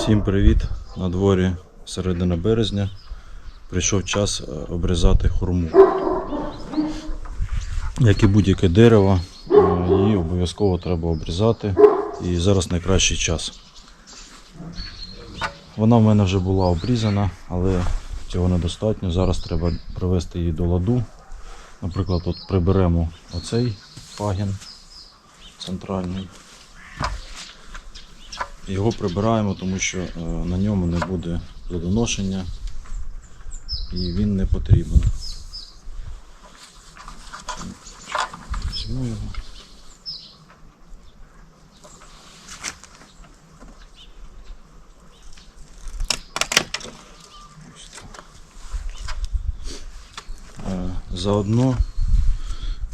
Всім привіт! На дворі середина березня. Прийшов час е, обрізати хурму. Як і будь-яке дерево, е, її обов'язково треба обрізати. І зараз найкращий час. Вона в мене вже була обрізана, але цього недостатньо. Зараз треба привести її до ладу. Наприклад, от приберемо оцей пагін центральний. Його прибираємо, тому що е, на ньому не буде плодоношення і він не потрібен. Візьму його. Е, Заодно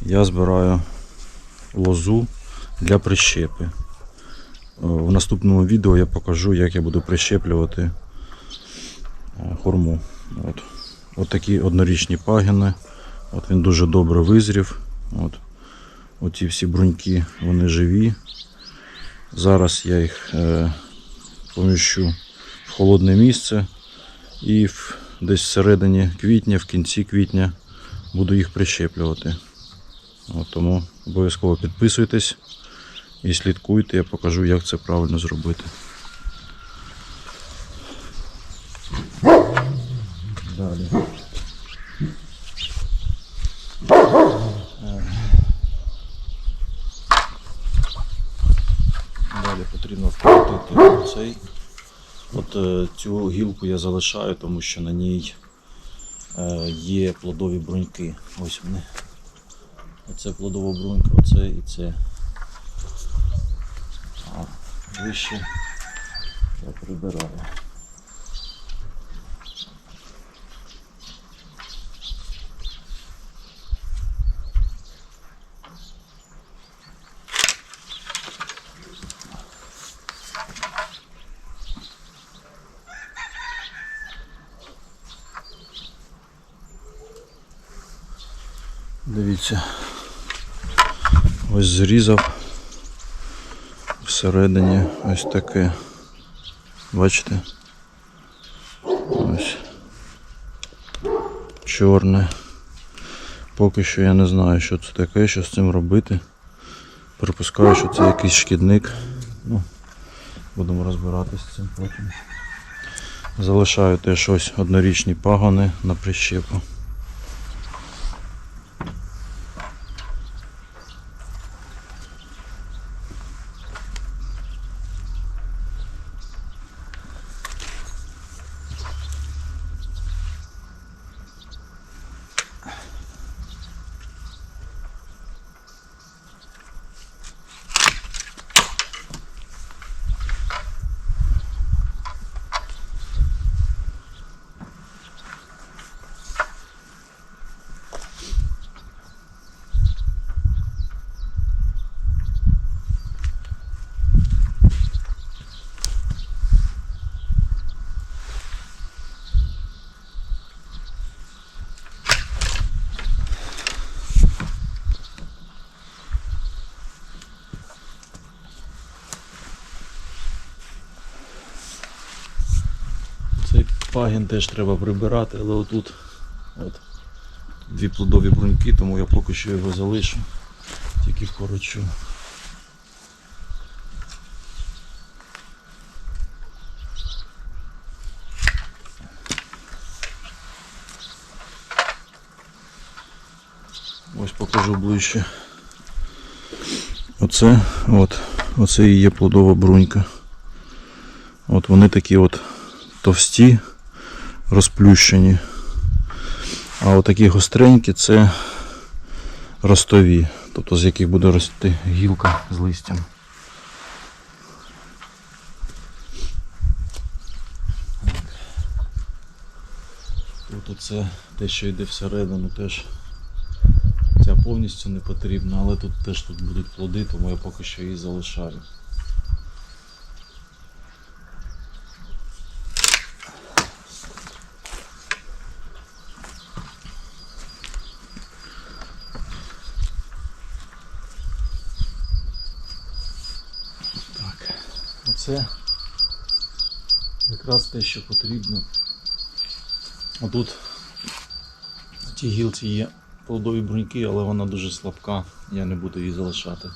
я збираю лозу для прищепи. В наступному відео я покажу, як я буду прищеплювати е, хурму. От. От такі однорічні пагіни. От він дуже добре визрів. От. Оці всі бруньки вони живі. Зараз я їх е, поміщу в холодне місце і в, десь всередині квітня, в кінці квітня буду їх прищеплювати. От, тому обов'язково підписуйтесь і слідкуйте, я покажу, як це правильно зробити. Далі. Далі потрібно вкрутити цей. От е, цю гілку я залишаю, тому що на ній е, є плодові бруньки. Ось вони. Оце плодова брунька, оце і це. Вище я прибираю. Дивіться. Ось зрізав всередині ось таке. Бачите? Ось. Чорне. Поки що я не знаю, що це таке, що з цим робити. Припускаю, що це якийсь шкідник. Ну, будемо розбиратися з цим потім. Залишаю теж ось однорічні пагони на прищепу. Пагін теж треба прибирати, але отут от, дві плодові бруньки, тому я поки що його залишу, тільки вкорочу. Ось покажу ближче. Оце, от, оце і є плодова брунька. От вони такі от товсті, розплющені. А отакі гостренькі це ростові, тобто з яких буде рости гілка з листям. Тут оце те, що йде всередину, теж ця повністю не потрібна, але тут теж тут будуть плоди, тому я поки що її залишаю. Оце Якраз те, що потрібно. Отут в цій гілці є плодові бруньки, але вона дуже слабка, я не буду її залишати.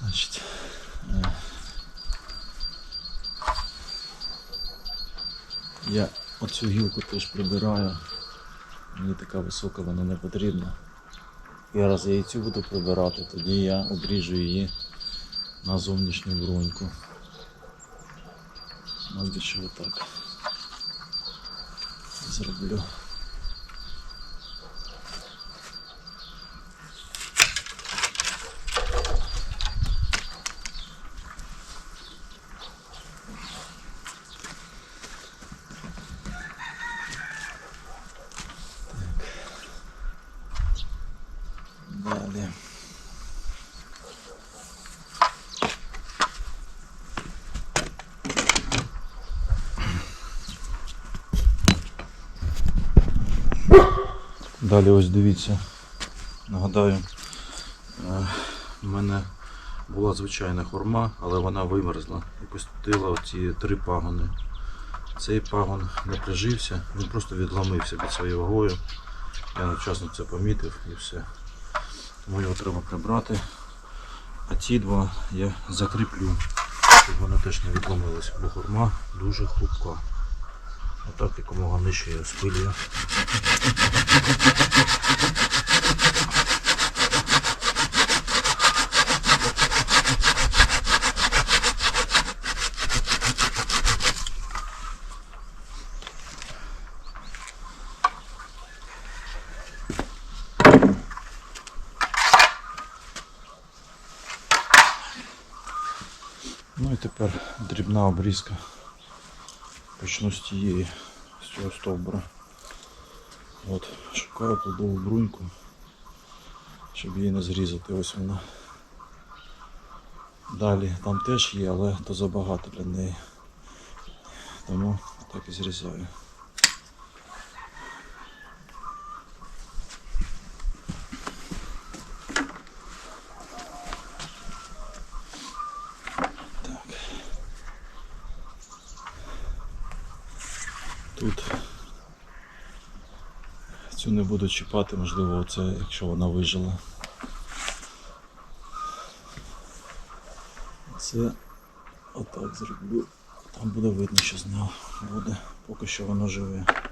Значить, е, я оцю гілку теж прибираю. Мені така висока вона не потрібна. І раз я і цю буду прибирати, тоді я обріжу її на зовнішню бруньку. Мабуть, що отак зроблю. Далі. Далі ось дивіться. Нагадаю, е, в мене була звичайна хурма, але вона вимерзла і пустила оці три пагони. Цей пагон не прижився, він просто відломився під своєю вагою. Я невчасно це помітив і все. Тому його треба прибрати. А ці два я закріплю, щоб вони теж не відломилися, бо хурма дуже хрупка. Отак якомога нижче я спилюю. Ну і тепер дрібна обрізка. Почну з тієї, з цього стовбура. От, шукаю плодову бруньку, щоб її не зрізати. Ось вона. Далі там теж є, але то забагато для неї. Тому так і зрізаю. Так. Тут цю не буду чіпати, можливо, оце, якщо вона вижила. Це отак зроблю. Там буде видно, що з нього буде, поки що воно живе. Так.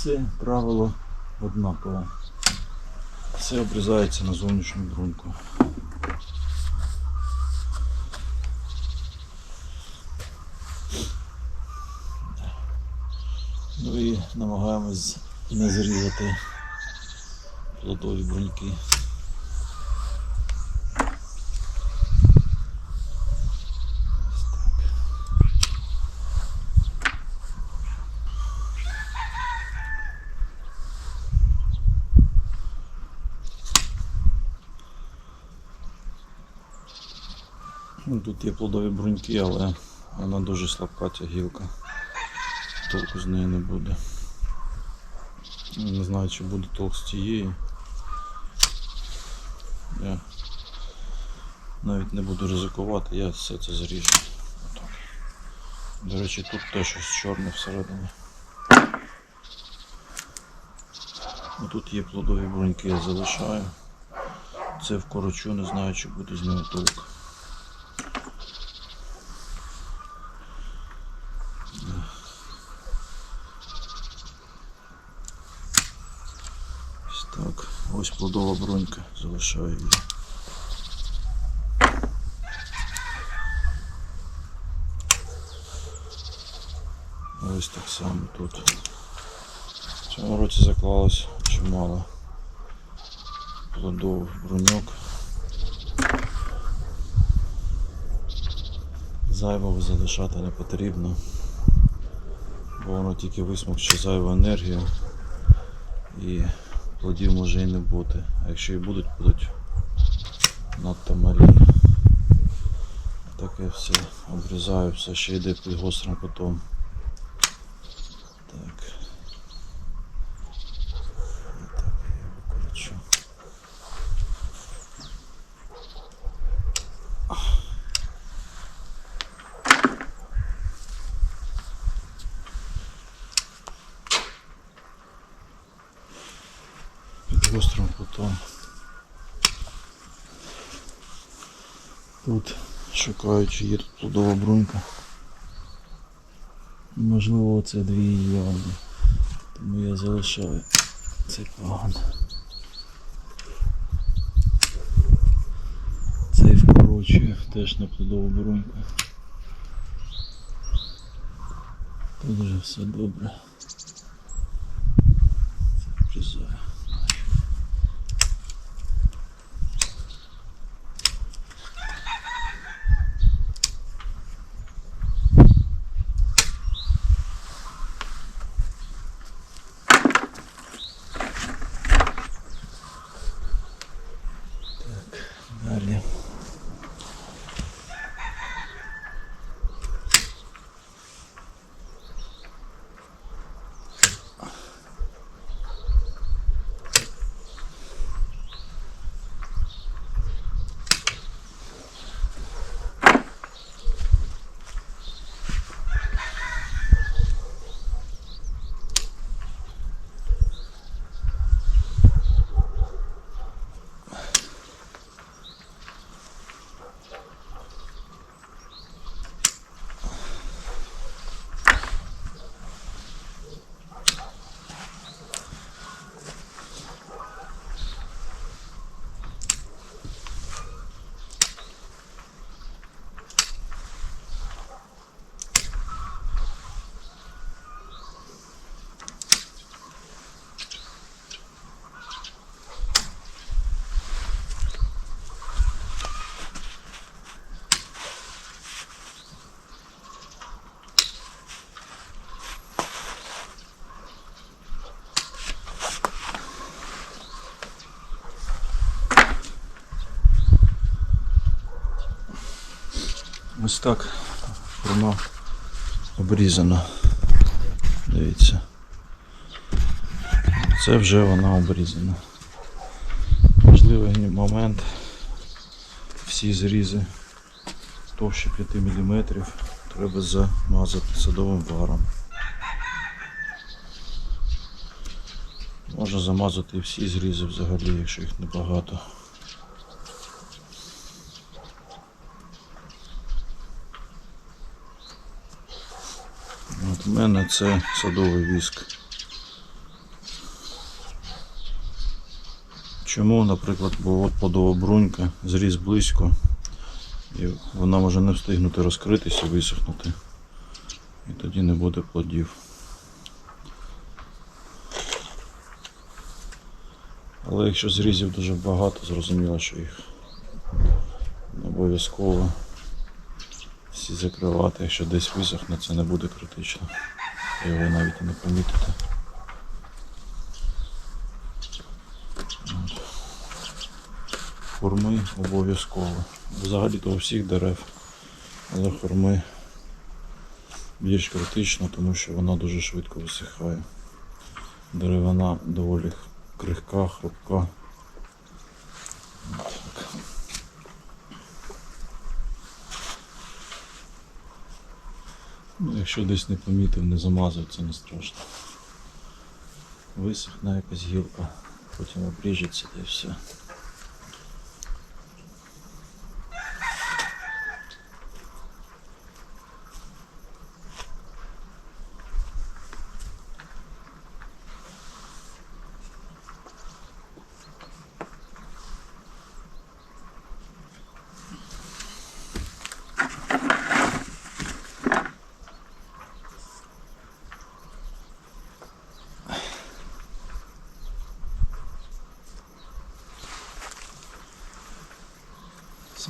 Все правило однакове. Все обрізається на зовнішню бруньку. Ну і намагаємось не зрізати плодові бруньки. Ну, Тут є плодові бруньки, але вона дуже слабка ця гілка толку з неї не буде. Не знаю, чи буде толк з тієї. Я навіть не буду ризикувати, я все це зріжу. До речі, тут теж щось чорне всередині. Ну, Тут є плодові бруньки, я залишаю. Це вкорочу, не знаю, чи буде з нього толк. Ось плодова бронька, залишаю її. Ось так само тут. В цьому році заклалось чимало плодових бруньок. Зайвого залишати не потрібно, бо воно тільки висмокче зайву енергію і плодів може і не бути. А якщо і будуть, будуть надто малі. Таке все обрізаю, все ще йде під гострим кутом. Так. І так я його кручу. Під кутом. Тут шукаючи є тут плодова брунька. Можливо, це дві явні. Тому я залишаю цей пагон. Цей вкорочую теж на плодову бруньку. Тут вже все добре. Ось так воно обрізано. Дивіться. Це вже вона обрізана. Важливий момент. Всі зрізи товще 5 мм треба замазати садовим варом. Можна замазати всі зрізи взагалі, якщо їх небагато. От у мене це садовий віск. Чому, наприклад, бо от плодова брунька, зріз близько, і вона може не встигнути розкритися, висохнути. І тоді не буде плодів. Але якщо зрізів дуже багато, зрозуміло, що їх обов'язково всі закривати, якщо десь висохне, це не буде критично. Його навіть не помітите. Хурми обов'язково. Взагалі-то у всіх дерев, але хурми більш критично, тому що вона дуже швидко висихає. Деревина доволі крихка, хрупка. Ну, якщо десь не помітив, не замазав, це не страшно. Висохне якась гілка, потім обріжеться й все.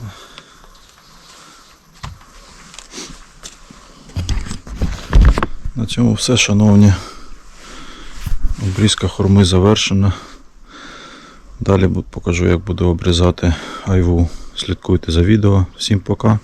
Це. На цьому все, шановні. Обрізка хурми завершена. Далі покажу, як буду обрізати айву. Слідкуйте за відео. Всім пока.